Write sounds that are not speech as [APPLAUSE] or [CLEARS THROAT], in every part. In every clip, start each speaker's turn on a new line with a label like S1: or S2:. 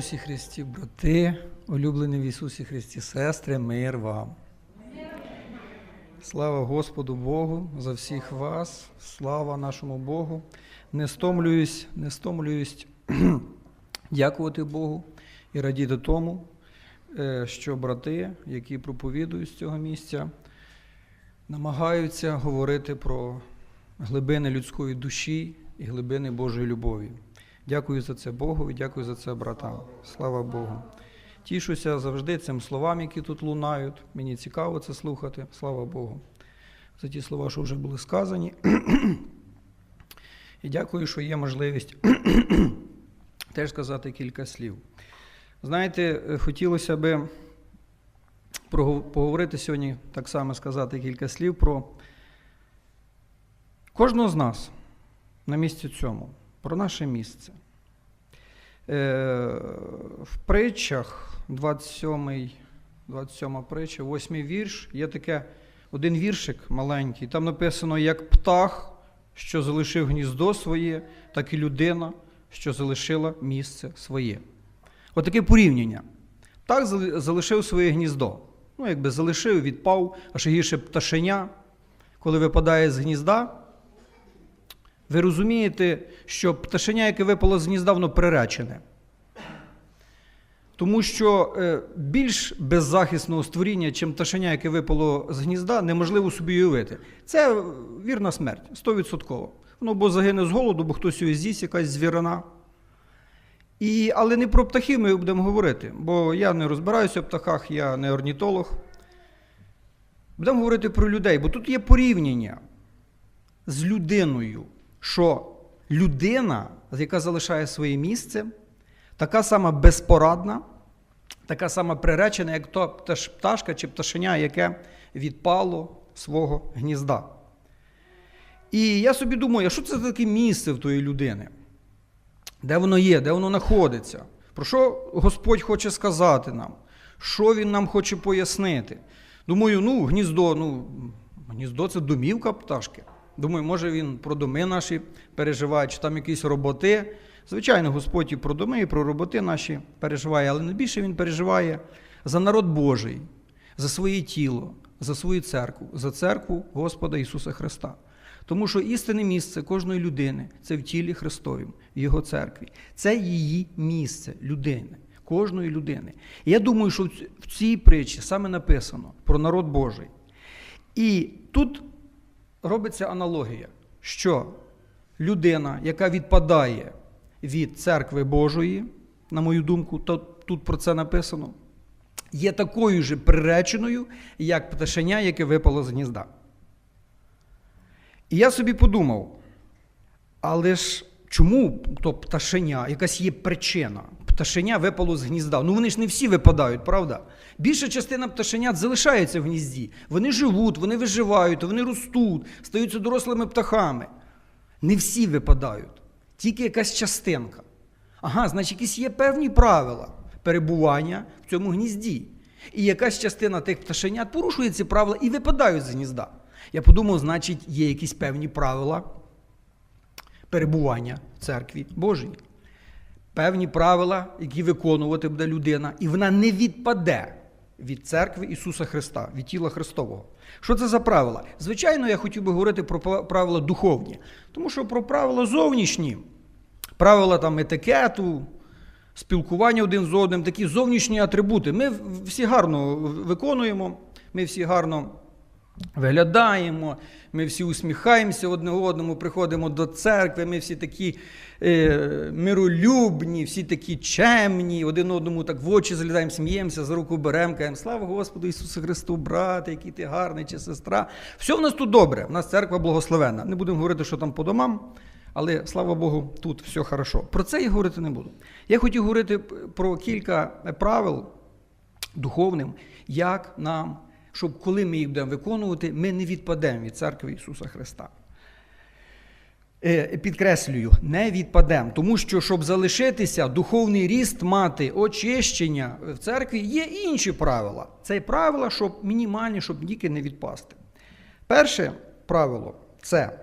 S1: Ісусі Христі, брати, улюблені в Ісусі Христі, сестри, мир вам. Слава Господу Богу за всіх вас, слава нашому Богу. Не стомлююсь, не стомлююсь [CLEARS THROAT] дякувати Богу і радіти тому, е, що брати, які проповідують з цього місця, намагаються говорити про глибини людської душі і глибини Божої любові. Дякую за це Богу і дякую за це братам. Слава Богу. Тішуся завжди цим словам, які тут лунають. Мені цікаво це слухати. Слава Богу. За ті слова, що вже були сказані. І дякую, що є можливість [CLEARS THROAT] теж сказати кілька слів. Знаєте, хотілося би поговорити сьогодні, так само сказати кілька слів про кожного з нас на місці цьому, про наше місце. Е, В притчах 27, 27 притча, 8 вірш, є таке один віршик маленький. Там написано, як птах, що залишив гніздо своє, так і людина, що залишила місце своє. Отаке порівняння. Птах залишив своє гніздо. Ну, якби залишив, відпав, а ще гірше пташеня, коли випадає з гнізда. Ви розумієте, що пташеня, яке випало з гнізда, воно приречене. Тому що е, більш беззахисного створіння, чим пташеня, яке випало з гнізда, неможливо собі уявити. Це вірна смерть, 100%. Воно або загине з голоду, бо хтось його з'їсть, якась звірина. І, але не про птахів ми будемо говорити, бо я не розбираюся в птахах, я не орнітолог. Будемо говорити про людей, бо тут є порівняння з людиною, що людина, яка залишає своє місце, така сама безпорадна, така сама приречена, як та пташ- пташка чи пташеня, яке відпало свого гнізда. І я собі думаю, а що це таке місце в тої людини? Де воно є, де воно знаходиться? Про що Господь хоче сказати нам? Що Він нам хоче пояснити? Думаю, ну, гніздо, ну, гніздо це домівка пташки. Думаю, може він про доми наші переживає, чи там якісь роботи. Звичайно, Господь і про доми, і про роботи наші переживає, але найбільше він переживає за народ Божий, за своє тіло, за свою церкву, за церкву Господа Ісуса Христа. Тому що істинне місце кожної людини це в тілі Христовім, в Його церкві. Це її місце людини, кожної людини. І я думаю, що в цій притчі саме написано про народ Божий. І тут робиться аналогія, що людина, яка відпадає від церкви Божої, на мою думку, то тут про це написано, є такою же приреченою, як пташеня, яке випало з гнізда. І я собі подумав, але ж чому то пташеня, якась є причина? Пташеня випало з гнізда. Ну вони ж не всі випадають, правда? Більша частина пташенят залишається в гнізді. Вони живуть, вони виживають, вони ростуть, стаються дорослими птахами. Не всі випадають, тільки якась частинка. Ага, значить, якісь є певні правила перебування в цьому гнізді. І якась частина тих пташенят порушує ці правила і випадають з гнізда. Я подумав, значить, є якісь певні правила перебування в церкві Божій. Певні правила, які виконувати буде людина, і вона не відпаде від церкви Ісуса Христа, від тіла Христового. Що це за правила? Звичайно, я хотів би говорити про правила духовні, тому що про правила зовнішні, правила там етикету, спілкування один з одним, такі зовнішні атрибути. Ми всі гарно виконуємо, ми всі гарно виглядаємо, ми всі усміхаємося одне одному, приходимо до церкви, ми всі такі е, миролюбні, всі такі чемні, один одному так в очі залізаємо, сміємося, за руку беремо, кажемо, слава Господу Ісусу Христу, брате, який ти гарний чи сестра. Все в нас тут добре, в нас церква благословенна. Не будемо говорити, що там по домам. Але слава Богу, тут все хорошо. Про це я говорити не буду. Я хотів говорити про кілька правил духовним, як нам, щоб коли ми їх будемо виконувати, ми не відпадемо від церкви Ісуса Христа. Е, Підкреслюю, не відпадемо, тому що, щоб залишитися, духовний ріст мати, очищення в церкві, є інші правила. Це правила, щоб мінімальні, щоб тільки не відпасти. Перше правило це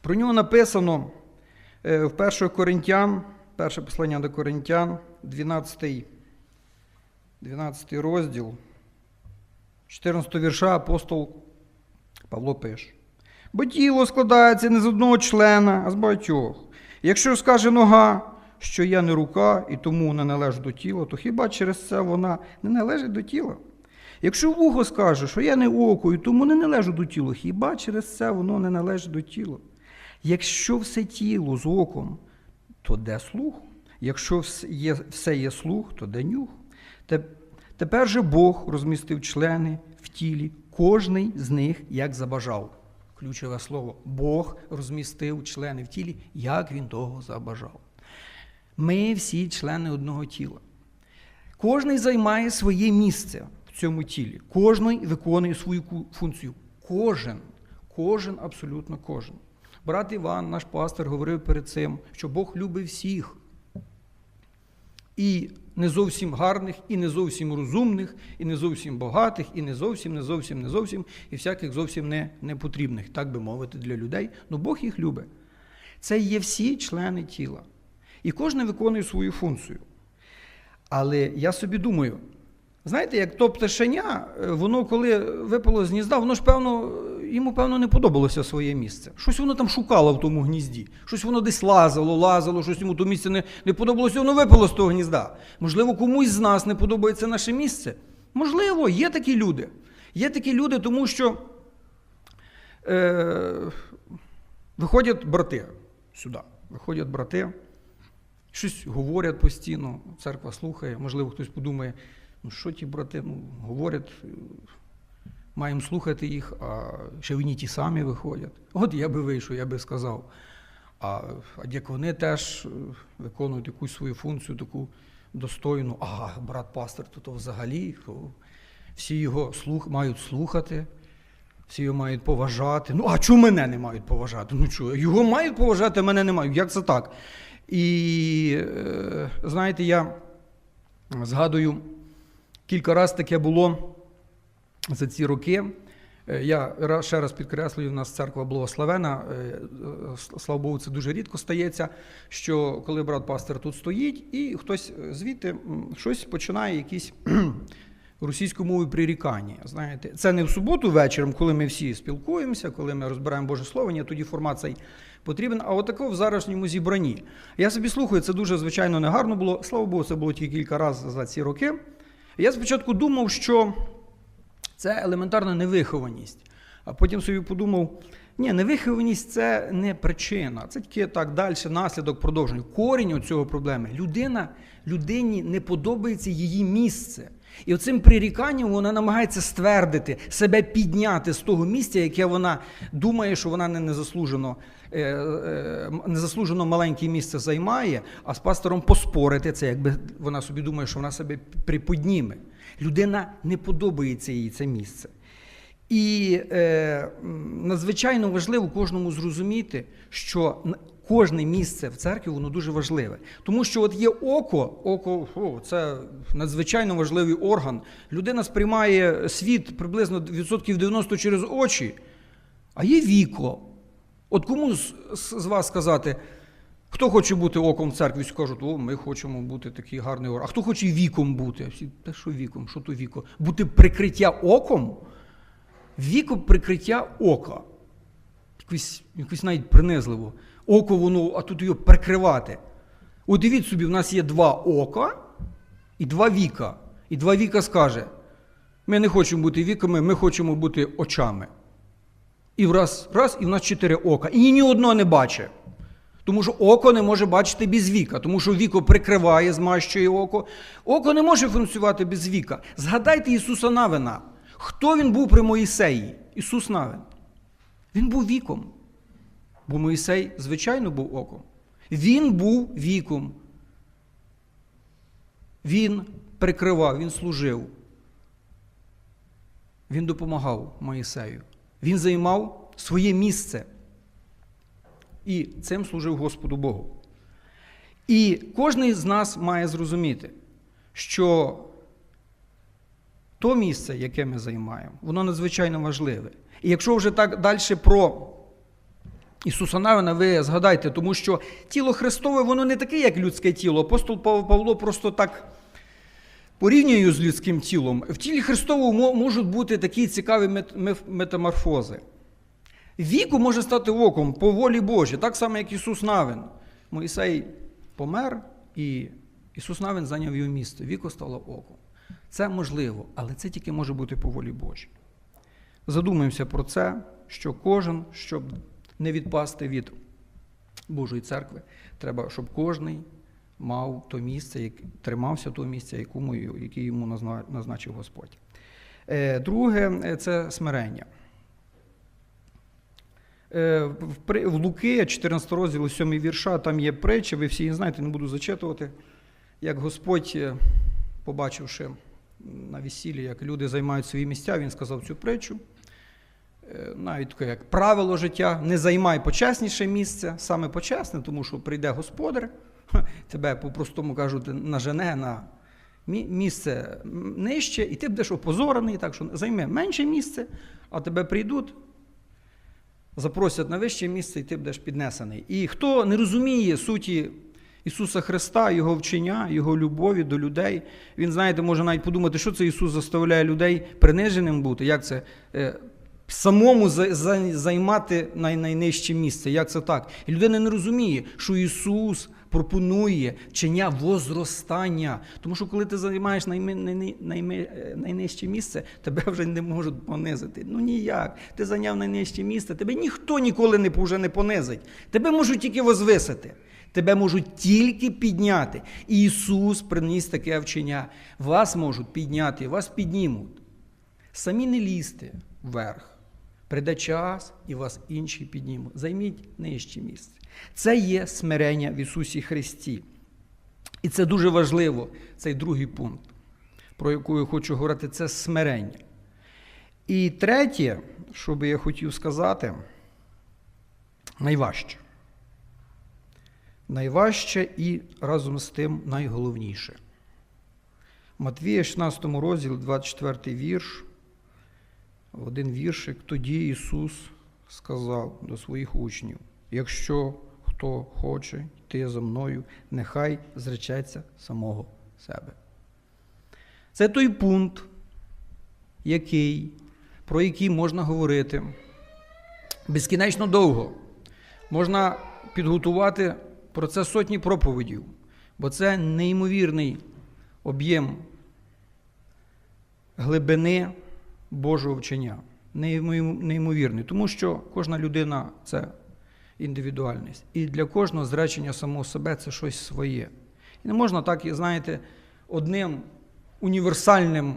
S1: про нього написано е, в 1 Коринтян, перше послання до Коринтян, 12, 12 розділ, 14 вірша апостол Павло пише. Бо тіло складається не з одного члена, а з багатьох. Якщо скаже нога, що я не рука і тому не належу до тіла, то хіба через це вона не належить до тіла? Якщо вухо скаже, що я не око і тому не належу до тіла, хіба через це воно не належить до тіла? Якщо все тіло з оком, то де слух? Якщо все є слух, то де нюх? Тепер же Бог розмістив члени в тілі, кожний з них як забажав. Ключове слово. Бог розмістив члени в тілі, як він того забажав. Ми всі члени одного тіла. Кожний займає своє місце в цьому тілі. Кожний виконує свою функцію. Кожен, кожен, абсолютно кожен. Брат Іван, наш пастор, говорив перед цим, що Бог любить всіх. І не зовсім гарних, і не зовсім розумних, і не зовсім багатих, і не зовсім, не зовсім, не зовсім, і всяких зовсім не, не потрібних, так би мовити, для людей. Ну Бог їх любить. Це є всі члени тіла. І кожен виконує свою функцію. Але я собі думаю, знаєте, як то пташеня, е, воно коли випало з гнізда, воно ж певно, йому певно не подобалося своє місце. Щось воно там шукало в тому гнізді. Щось воно десь лазило, лазило, щось йому то місце не, не подобалося, воно випало з того гнізда. Можливо, комусь з нас не подобається наше місце. Можливо, є такі люди. Є такі люди, тому що е, виходять брати сюди. Виходять брати. Щось говорять постійно, церква слухає, можливо, хтось подумає, ну що ті брати ну, говорять, маємо слухати їх, а ще вони ті самі виходять. От я би вийшов, я би сказав. А, як вони теж е, виконують якусь свою функцію, таку достойну, а брат пастор, то, то взагалі то всі його слух, мають слухати. Всі його мають поважати. Ну, а чому мене не мають поважати? Ну чого? Його мають поважати, а мене не мають. Як це так? І е, знаєте, я згадую, кілька разів таке було за ці роки. Е, Я ще раз підкреслюю, у нас церква благословена. е, е, Слава Богу, це дуже рідко стається, що коли брат пастор тут стоїть, і хтось звідти щось починає, якісь [CLEARS THROAT] російською мовою прирікання. Знаєте, це не в суботу вечором, коли ми всі спілкуємося, коли ми розбираємо Боже Слово, ні, тоді формат цей потрібен. А отако в зарашньому зібранні. Я собі слухаю, це дуже звичайно негарно було. Слава Богу, це було тільки кілька разів за ці роки. Я спочатку думав, що це елементарна невихованість. А потім собі подумав: ні, невихованість це не причина, це тільки так далі, наслідок продовження. Корінь у цього проблеми. Людина, людині не подобається її місце. І оцим приріканням вона намагається ствердити, себе підняти з того місця, яке вона думає, що вона не незаслужено, е, е, незаслужено маленьке місце займає, а з пастором поспорити це, якби вона собі думає, що вона себе приподніме. Людина не подобається їй це місце. І е, надзвичайно важливо кожному зрозуміти, що кожне місце в церкві воно дуже важливе. Тому що от є око, око о, це надзвичайно важливий орган. Людина сприймає світ приблизно відсотків 90 через очі, а є віко. От кому з, з з вас сказати, хто хоче бути оком в церкві, Всі кажуть, о, ми хочемо бути такий гарний орган. А хто хоче віком бути? Всі, Та що віком? Що то віко? Бути прикриття оком? Віко прикриття ока. Якось, якось навіть принизливо. Око воно, а тут його прикривати. От дивіть собі, в нас є два ока і два віка. І два віка скаже: ми не хочемо бути віками, ми хочемо бути очами. І враз, раз, і в нас чотири ока. І ні одного не бачить. Тому що око не може бачити без віка, тому що віко прикриває, змащує око. Око не може функціонувати без віка. Згадайте Ісуса Навина. Хто він був при Моїсеї? Ісус Навин. Він був віком. Бо Моїсей, звичайно, був оком. Він був віком. Він прикривав, він служив. Він допомагав Моїсею. Він займав своє місце. І цим служив Господу Богу. І кожен з нас має зрозуміти, що то місце, яке ми займаємо, воно надзвичайно важливе. І якщо вже так далі про Ісуса Навина ви згадайте, тому що тіло Христове, воно не таке, як людське тіло. Апостол Пав- Павло просто так порівнює з людським тілом. В тілі Христовому можуть бути такі цікаві метаморфози. Віку може стати оком по волі Божій, так само, як Ісус Навин. Моїсей помер, і Ісус Навин зайняв його місце. Віко стало оком. Це можливо, але це тільки може бути по волі Божій. Задумаємося про це, що кожен, щоб не відпасти від Божої церкви, треба, щоб кожний мав то місце, як- тримався місця, якому, яке йому назначив Господь. Е, Друге е, це смирення. Е, В Луки, 14 розділ, 7 вірша, там є притча, ви всі її знаєте, не буду зачитувати. Як Господь, е, побачивши на весіллі, як люди займають свої місця, він сказав цю притчу. Е, Навіть таке, як правило життя, не займай почесніше місце, саме почесне, тому що прийде господар, [LAUGHS] тебе по-простому кажуть, нажене на місце нижче, і ти будеш опозорений, так що займи менше місце, а тебе прийдуть, запросять на вище місце, і ти будеш піднесений. І хто не розуміє суті Ісуса Христа, Його вчення, Його любові до людей, він, знаєте, може навіть подумати, що це Ісус заставляє людей приниженим бути, як це е, самому за- за- займати най- найнижче місце. Як це так? І людина не розуміє, що Ісус пропонує вчення возростання. Тому що коли ти займаєш найми- найми- е, найнижче місце, тебе вже не можуть понизити. Ну ніяк. Ти зайняв найнижче місце, тебе ніхто ніколи не, вже не понизить. Тебе можуть тільки возвисити. Тебе можуть тільки підняти. І Ісус приніс таке вчення. Вас можуть підняти, вас піднімуть. Самі не лізьте вверх. Прийде час, і вас інші піднімуть. Займіть нижче місце. Це є смирення в Ісусі Христі. І це дуже важливо, цей другий пункт, про яку я хочу говорити, це смирення. І третє, що би я хотів сказати, найважче. Найважче і разом з тим найголовніше. Матвія, 16 розділ, 24 вірш, один віршик. Тоді Ісус сказав до своїх учнів: якщо хто хоче йти за мною, нехай зречеться самого себе. Це той пункт, який, про який можна говорити безкінечно довго. Можна підготувати про це сотні проповідів, бо це неймовірний об'єм глибини Божого вчення. Неймовірний, тому що кожна людина це індивідуальність. І для кожного зречення самого себе це щось своє. І не можна так, знаєте, одним універсальним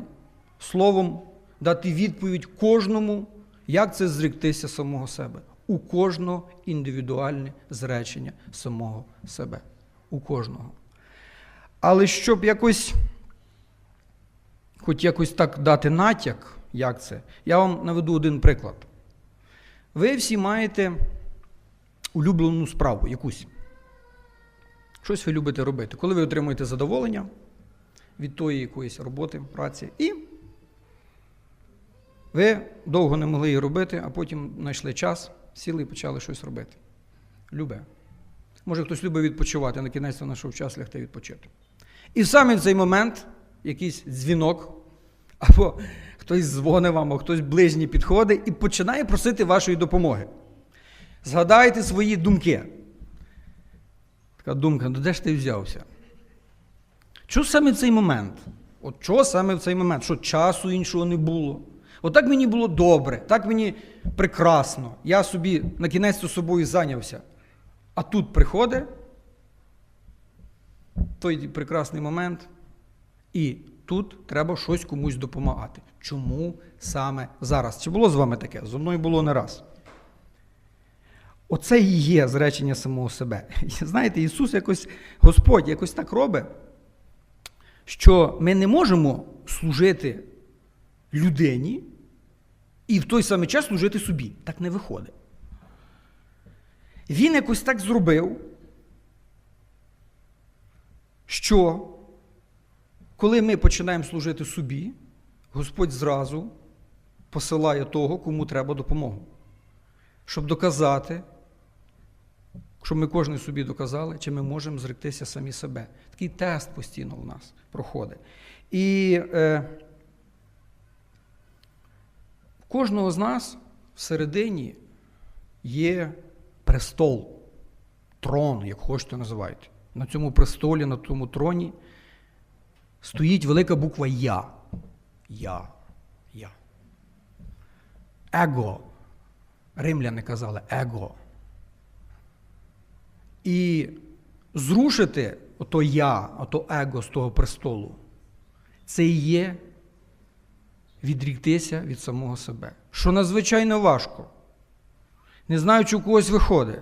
S1: словом дати відповідь кожному, як це зріктися самого себе. У кожного індивідуальне зречення самого себе. У кожного. Але щоб якось, хоч якось так дати натяк, як це, я вам наведу один приклад. Ви всі маєте улюблену справу якусь. Щось ви любите робити. Коли ви отримуєте задоволення від тої якоїсь роботи, праці, і ви довго не могли її робити, а потім знайшли час, сіли і почали щось робити. Любе. Може, хтось любить відпочивати, на кінець знайшов час лягти відпочити. І саме в цей момент якийсь дзвінок, або хтось дзвонить вам, або хтось ближній підходить і починає просити вашої допомоги. Згадайте свої думки. Така думка, ну де ж ти взявся? Чого саме в цей момент? От чого саме в цей момент? Що часу іншого не було? От мені було добре, так мені прекрасно. Я собі на кінець собою зайнявся. А тут приходить той прекрасний момент, і тут треба щось комусь допомагати. Чому саме зараз? Чи було з вами таке? Зо мною було не раз. Оце і є зречення самого себе. [LAUGHS] Знаєте, Ісус якось, Господь якось так робить, що ми не можемо служити людині і в той самий час служити собі. Так не виходить. Він якось так зробив, що коли ми починаємо служити собі, Господь зразу посилає того, кому треба допомогу, щоб доказати, щоб ми кожен собі доказали, чи ми можемо зректися самі себе. Такий тест постійно у нас проходить. І е, в кожного з нас всередині є престол, трон, як хочете називайте. На цьому престолі, на тому троні стоїть велика буква Я. Я. Я. Его. Римляни казали его. І зрушити ото я, ото его з того престолу, це і є відріктися від самого себе. Що надзвичайно важко. Не знаю, чи у когось виходить.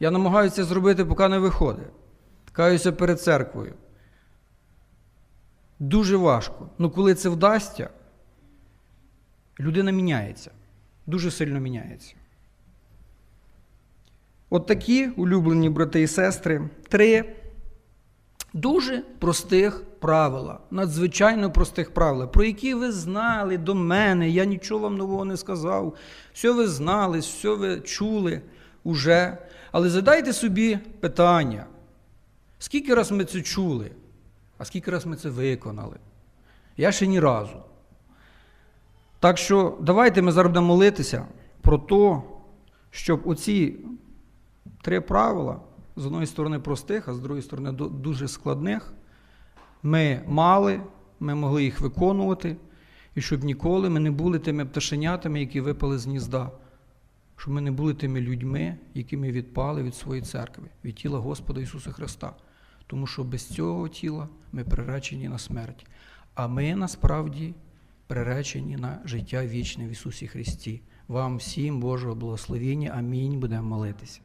S1: Я намагаюся зробити, поки не виходить. Каюся перед церквою. Дуже важко. Ну коли це вдасться, людина міняється. Дуже сильно міняється. От такі, улюблені брати і сестри, три дуже простих правила, надзвичайно простих правила, про які ви знали до мене, я нічого вам нового не сказав. Все ви знали, все ви чули уже. Але задайте собі питання, скільки раз ми це чули, а скільки раз ми це виконали? Я ще ні разу. Так що давайте ми зараз будемо молитися про те, щоб оці три правила, з одної сторони простих, а з другої сторони дуже складних, ми мали, ми могли їх виконувати, і щоб ніколи ми не були тими пташенятами, які випали з гнізда, щоб ми не були тими людьми, які ми відпали від своєї церкви, від тіла Господа Ісуса Христа. Тому що без цього тіла ми приречені на смерть. А ми насправді приречені на життя вічне в Ісусі Христі. Вам всім Божого благословення. Амінь. Будемо молитися.